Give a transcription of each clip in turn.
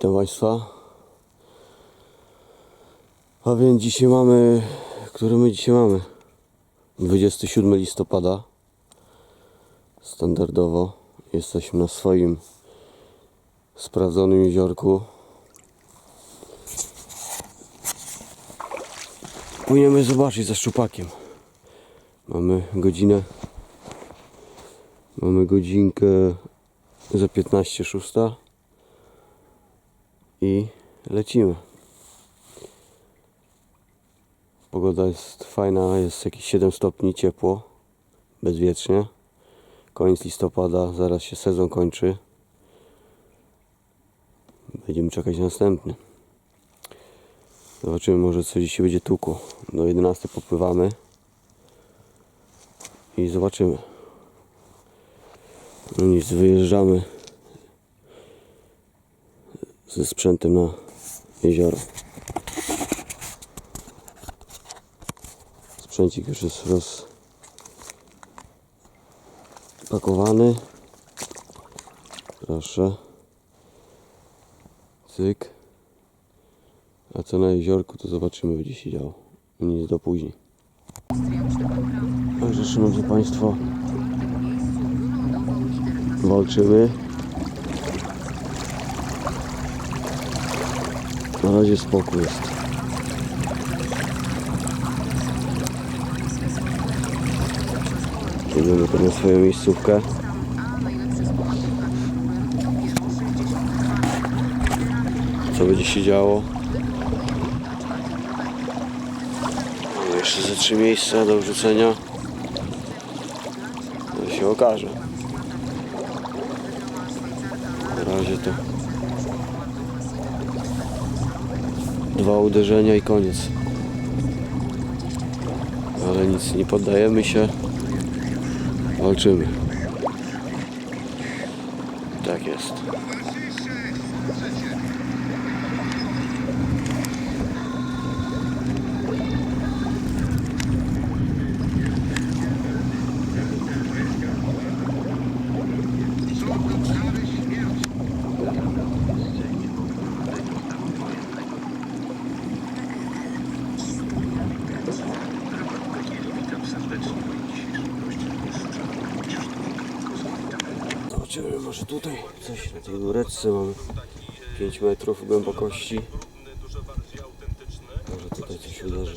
Witam Państwa. A więc dzisiaj mamy, który my dzisiaj mamy? 27 listopada. Standardowo jesteśmy na swoim sprawdzonym jeziorku. Płyniemy zobaczyć za szczupakiem. Mamy godzinę. Mamy godzinkę za 15 szósta i lecimy. Pogoda jest fajna, jest jakieś 7 stopni ciepło, bezwiecznie. Koniec listopada, zaraz się sezon kończy. Będziemy czekać na następny. Zobaczymy może co dzisiaj będzie tukło. Do 11 popływamy i zobaczymy. No nic, wyjeżdżamy ze sprzętem na jezioro. Sprzęcik już jest rozpakowany. Proszę. Cyk. A co na jeziorku to zobaczymy będzie się działo. Nic do później. Także szanowni Państwo walczymy. Na razie spokój jest. Idziemy tu na swoją miejscówkę. Co będzie się działo? Mamy jeszcze ze trzy miejsca do wrzucenia. To się okaże. Na razie to dwa uderzenia i koniec. Ale nic, nie poddajemy się. Walczymy. Tak jest. Zobaczymy może tutaj coś na tej góreczce mamy 5 metrów głębokości. Może tutaj coś uderzy.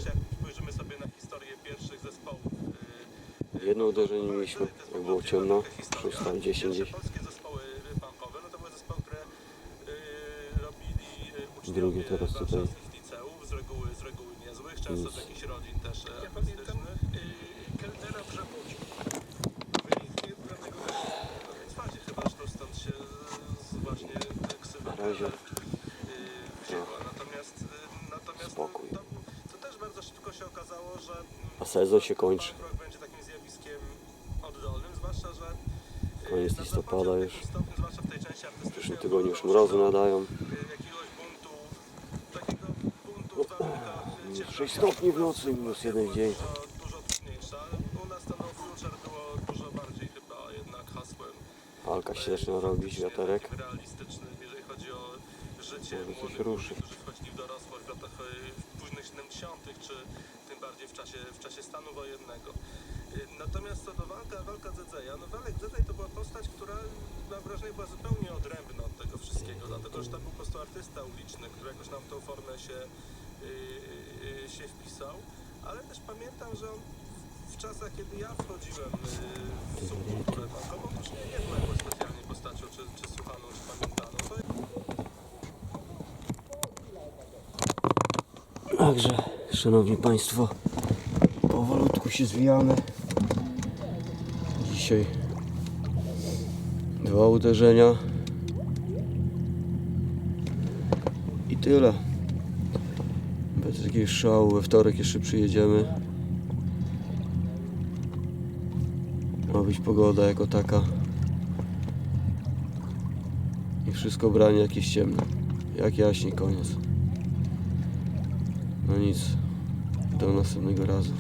Jedno uderzenie mieliśmy, jak było ciemno, Historia. 6 tam 10 gdzieś. Polskie zespoły punkowe, no razie. y. Natomiast, y, natomiast Spokój. To, to też bardzo szybko się okazało, że mm, A sezon się kończy. będzie takim zjawiskiem oddolnym, zwłaszcza, że y, Koniec listopada już. w przyszłym tygodniu już mrozy nadają. jakiegoś buntu, takiego buntu w warunkach y, ciepłych 6 stopni w nocy, minus jeden dzień. dużo, dużo trudniejsza. U nas to no future było dużo bardziej chyba jednak hasłem Alka się zaczyna robić, wiaterek. takim realistycznym, jeżeli życie Może coś ruszy. którzy wchodzili w dorosłość w latach w późnych 70., czy tym bardziej w czasie, w czasie stanu wojennego. Y, Natomiast co do walka, walka Dzedzeja, no Walek Dzedzej to była postać, która mam wrażenie była zupełnie odrębna od tego wszystkiego, dlatego że to był po prostu artysta uliczny, który jakoś nam w tą formę się, y, y, się wpisał, ale też pamiętam, że on w czasach, kiedy ja wchodziłem y, w subkulturę bankową, to już nie, nie był jakoś specjalnie postacią, czy, czy słuchaną, czy pamiętaną. To Także, szanowni państwo, powolutku się zwijamy. Dzisiaj dwa uderzenia. I tyle. Bez jakiegoś szału. We wtorek jeszcze przyjedziemy. Ma być pogoda jako taka. I wszystko branie jakieś ciemne. Jak jaśnie koniec. No nic. Do następnego razu.